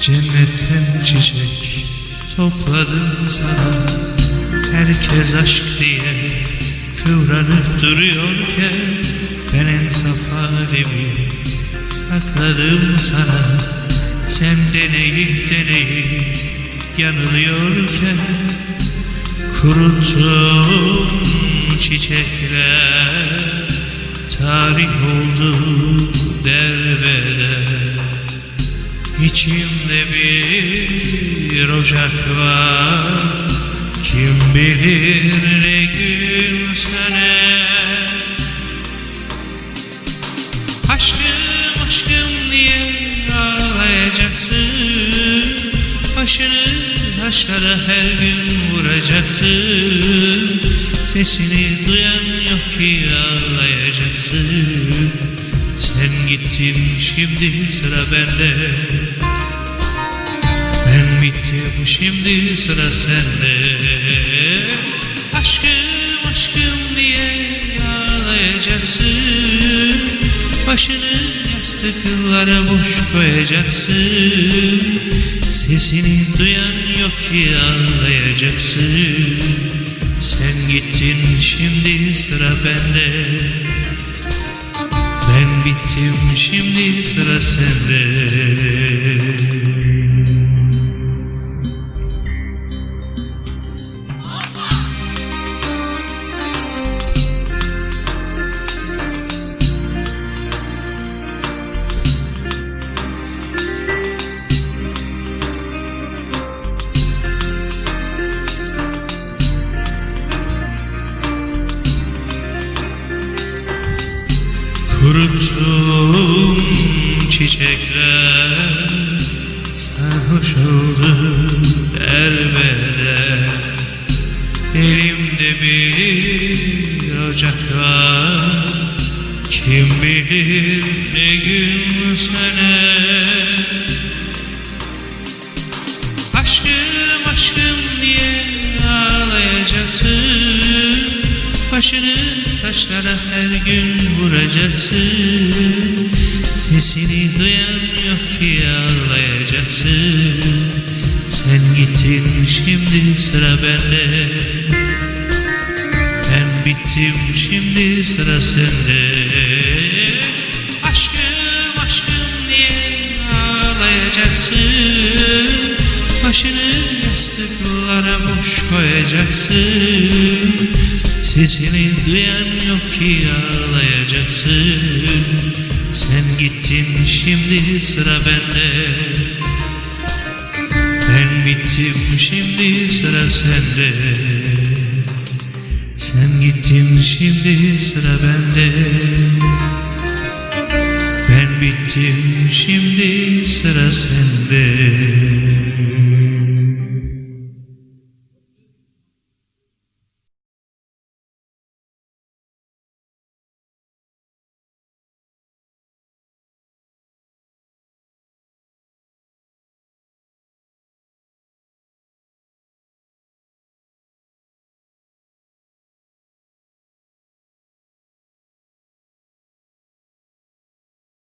Cennetten çiçek topladım sana. Herkes aşk diye kıvranıp duruyorken Ben en saf halimi sakladım sana. Sen deneyip deneyip yanılıyorken Kuruttum çiçekler Tarih oldu derbeder İçimde bir ocak var. Kim bilir ne gün söner? Aşkım aşkım diye ağlayacaksın. Başını taşlara her gün vuracaksın. Sesini duyan yok ki ağlayacaksın. Sen gittin şimdi sıra bende Ben bittim şimdi sıra sende. Aşkım aşkım diye ağlayacaksın. Başını yastıklara boş koyacaksın. Sesini duyan yok ki ağlayacaksın. Sen gittin şimdi sıra bende. Ben bittim şimdi sıra sende Kuruttum çiçekler Sarhoş oldu derbeder. Elimde bir ocak var Kim bilir ne gün söner. Aşkım aşkım diye ağlayacaksın Başını taşlara her gün vuracaksın. Sesini duyan yok ki ağlayacaksın. Sen gittin şimdi sıra bende. Ben bittim şimdi sıra sende. Aşkım aşkım diye ağlayacaksın. Başını yastıklara boş koyacaksın Sesini duyan yok ki ağlayacaksın. Sen gittin şimdi sıra bende. Ben bittim şimdi sıra sende. Sen gittin şimdi sıra bende. Ben bittim şimdi sıra sende